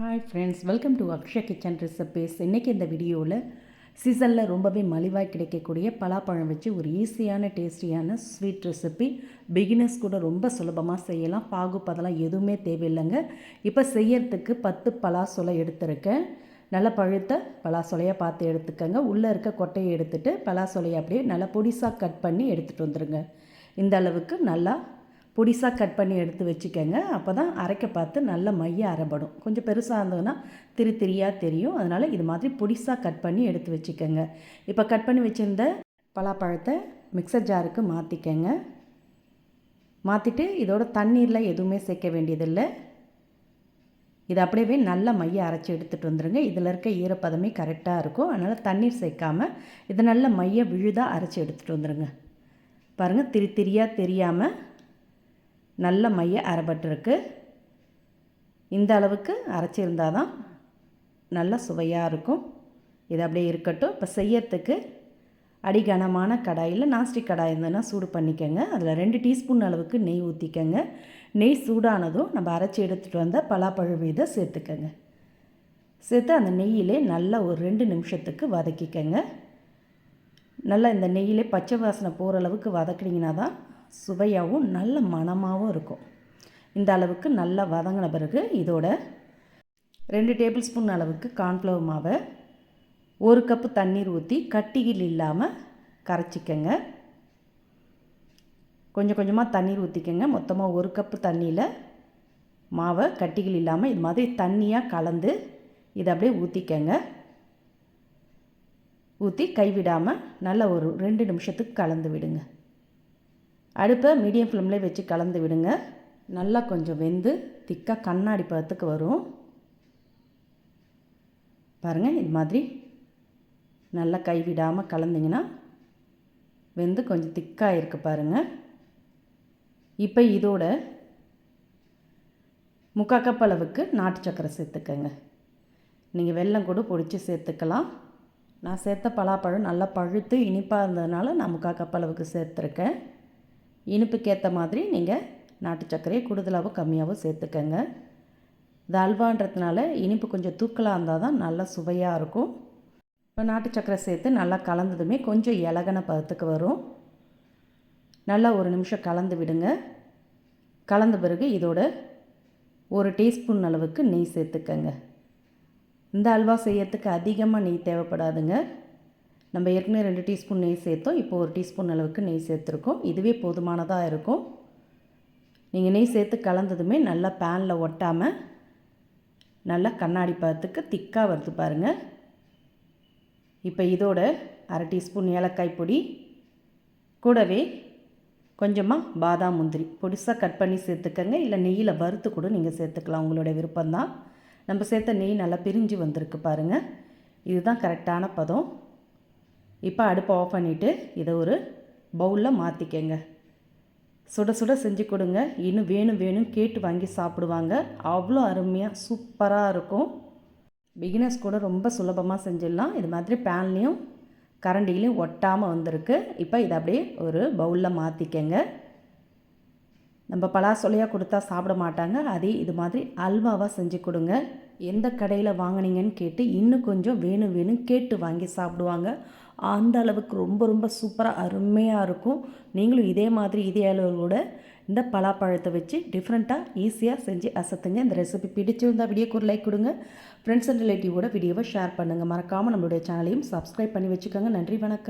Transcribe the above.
Hi friends welcome to Akshaya kitchen recipes இன்றைக்கி இந்த வீடியோவில் சீசனில் ரொம்பவே மலிவாக கிடைக்கக்கூடிய பலாப்பழம் வச்சு ஒரு ஈஸியான டேஸ்டியான ஸ்வீட் ரெசிபி பிகினர்ஸ் கூட ரொம்ப சுலபமாக செய்யலாம். பாகு பதெல்லாம் எதுவுமே தேவையில்லைங்க. இப்போ செய்யறதுக்கு பத்து பலாசொலை எடுத்திருக்கேன். நல்ல பழுத்த பலாசொலையாக பார்த்து எடுத்துக்கோங்க. உள்ளே இருக்க கொட்டையை எடுத்துகிட்டு பலாசொலையை அப்படியே நல்லா பொடிசாக கட் பண்ணி எடுத்துகிட்டு வந்துடுங்க இந்த அளவுக்கு நல்லா பொடிசாக கட் பண்ணி எடுத்து வச்சுக்கோங்க. அப்போ தான் அரைக்க பார்த்து நல்ல மைய அரைப்படும் கொஞ்சம் பெருசாக இருந்ததுன்னா திரு திரியாக தெரியும். அதனால் இது மாதிரி பொடிசாக கட் பண்ணி எடுத்து வச்சுக்கோங்க. இப்போ கட் பண்ணி வச்சுருந்த பலாப்பழத்தை மிக்சர் ஜாருக்கு மாற்றிக்கங்க மாற்றிட்டு இதோட தண்ணீரில் எதுவுமே சேர்க்க வேண்டியதில்லை. இது அப்படியே நல்ல மைய அரைச்சி எடுத்துகிட்டு வந்துடுங்க இதில் இருக்க ஈரப்பதமே கரெக்டாக இருக்கும். அதனால் தண்ணீர் சேர்க்காமல் இதை நல்ல மைய விழுதாக அரைச்சி எடுத்துகிட்டு வந்துடுங்க பாருங்கள் திரி திரியாக தெரியாமல் நல்ல மைய அரைபட்டிருக்கு இந்த அளவுக்கு அரைச்சிருந்தால் தான் நல்ல சுவையாக இருக்கும். இது அப்படியே இருக்கட்டும். இப்போ செய்யறதுக்கு அடிகனமான கடாயில் நாஸ்டிக் கடாய் இருந்ததுன்னா சூடு பண்ணிக்கோங்க. அதில் ரெண்டு டீஸ்பூன் அளவுக்கு நெய் ஊற்றிக்கங்க நெய் சூடானதும் நம்ம அரைச்சி எடுத்துகிட்டு வந்த பலாப்பழம் இதை சேர்த்துக்கங்க. சேர்த்து அந்த நெய்யிலே நல்லா ஒரு ரெண்டு நிமிஷத்துக்கு வதக்கிக்கங்க. நல்லா இந்த நெய்யிலே பச்சை வாசனை போகிற அளவுக்கு வதக்கினீங்கன்னா தான் சுவையாகவும் நல்ல மணமாகவும் இருக்கும். இந்த அளவுக்கு நல்லா வதங்கின பிறகு இதோட ரெண்டு டேபிள் ஸ்பூன் அளவுக்கு கார்ன்ஃப்ளவர் மாவை ஒரு கப்பு தண்ணீர் ஊற்றி கட்டிகள் இல்லாமல் கரைச்சிக்கங்க. கொஞ்சம் கொஞ்சமாக தண்ணீர் ஊற்றிக்கங்க மொத்தமாக ஒரு கப்பு தண்ணியில் மாவை கட்டிகள் இல்லாமல் இது மாதிரி தண்ணியாக கலந்து இதை அப்படியே ஊற்றிக்கங்க ஊற்றி கைவிடாமல் நல்ல ஒரு ரெண்டு நிமிஷத்துக்கு கலந்து விடுங்க. அடுப்பை மீடியம் ஃப்ளேமில் வச்சு கலந்து விடுங்க. நல்லா கொஞ்சம் வெந்து திக்காக கண்ணாடி பதத்துக்கு வரும். பாருங்கள் இது மாதிரி நல்லா கைவிடாமல் கலந்திங்கன்னா வெந்து கொஞ்சம் திக்காக இருக்குது பாருங்கள் இப்போ இதோட முக்கால் கப் அளவுக்கு நாட்டு சக்கரை சேர்த்துக்கங்க. நீங்கள் வெல்லம் கூட பொடிச்சு சேர்த்துக்கலாம். நான் சேர்த்த பலாப்பழம் நல்லா பழுத்து இனிப்பாக இருந்ததுனால நான் முக்கால் கப் அளவுக்கு சேர்த்துருக்கேன். இனிப்புக்கேற்ற மாதிரி நீங்கள் நாட்டு சர்க்கரையை கூடுதலாகவும் கம்மியாகவும் சேர்த்துக்கங்க. இது அல்வான்றதுனால இனிப்பு கொஞ்சம் தூக்கலாக இருந்தால் தான் நல்லா சுவையாக இருக்கும். இப்போ நாட்டு சர்க்கரை சேர்த்து நல்லா கலந்ததுமே கொஞ்சம் இலகன பதத்துக்கு வரும். நல்லா ஒரு நிமிஷம் கலந்து விடுங்க. கலந்த பிறகு இதோட ஒரு டீஸ்பூன் அளவுக்கு நெய் சேர்த்துக்கங்க. இந்த அல்வா செய்யறதுக்கு அதிகமாக நெய் தேவைப்படாதுங்க. நம்ம ஏற்கனவே ரெண்டு டீஸ்பூன் நெய் சேர்த்தோம். இப்போ ஒரு டீஸ்பூன் அளவுக்கு நெய் சேர்த்துருக்கோம். இதுவே போதுமானதாக இருக்கும். நீங்கள் நெய் சேர்த்து கலந்ததுமே நல்லா பேனில் ஒட்டாமல் நல்லா கண்ணாடி பதத்துக்கு திக்காக வருது பாருங்கள் இப்போ இதோட அரை டீஸ்பூன் ஏலக்காய் பொடி கூடவே கொஞ்சமாக பாதாம் முந்திரி. பொடிசாக கட் பண்ணி சேர்த்துக்கங்க. இல்லை நெய்யில் வறுத்து கூட நீங்கள் சேர்த்துக்கலாம். உங்களோட விருப்பம்தான். நம்ம சேர்த்த நெய் நல்லா பிரிஞ்சு வந்திருக்கு பாருங்கள் இதுதான் கரெக்டான பதம். இப்போ அடுப்பை ஆஃப் பண்ணிவிட்டு இதை ஒரு பவுலில் மாற்றிக்கங்க சுட சுட செஞ்சு கொடுங்க. இன்னும் வேணும் வேணும் கேட்டு வாங்கி சாப்பிடுவாங்க. அவ்வளோ அருமையாக சூப்பராக இருக்கும். பிகினர்ஸ் கூட ரொம்ப சுலபமாக செஞ்சிடலாம். இது மாதிரி பேன்லேயும் கரண்டிலையும் ஒட்டாமல் வந்திருக்கு. இப்போ இதை அப்படியே ஒரு பவுலில் மாற்றிக்கங்க நம்ம பலாசொலையாக கொடுத்தா சாப்பிட மாட்டாங்க. அதே இது மாதிரி அல்வாவாக செஞ்சு கொடுங்க. எந்த கடையில் வாங்கினீங்கன்னு கேட்டு இன்னும் கொஞ்சம் வேணும் வேணும் கேட்டு வாங்கி சாப்பிடுவாங்க. அந்த அளவுக்கு ரொம்ப ரொம்ப சூப்பராக அருமையாக இருக்கும். நீங்களும் இதே மாதிரி இதே அளவோட இந்த பலாப்பழத்தை வச்சு டிஃப்ரெண்ட்டாக ஈஸியாக செஞ்சு அசத்துங்க. இந்த ரெசிபி பிடிச்சிருந்தால் வீடியோக்கு ஒரு லைக் கொடுங்க. ஃப்ரெண்ட்ஸ் அண்ட் ரிலேட்டிவோட வீடியோவை ஷேர் பண்ணுங்கள் மறக்காமல் நம்மளுடைய சேனலையும் சப்ஸ்கிரைப் பண்ணி வச்சுக்கோங்க. நன்றி வணக்கம்.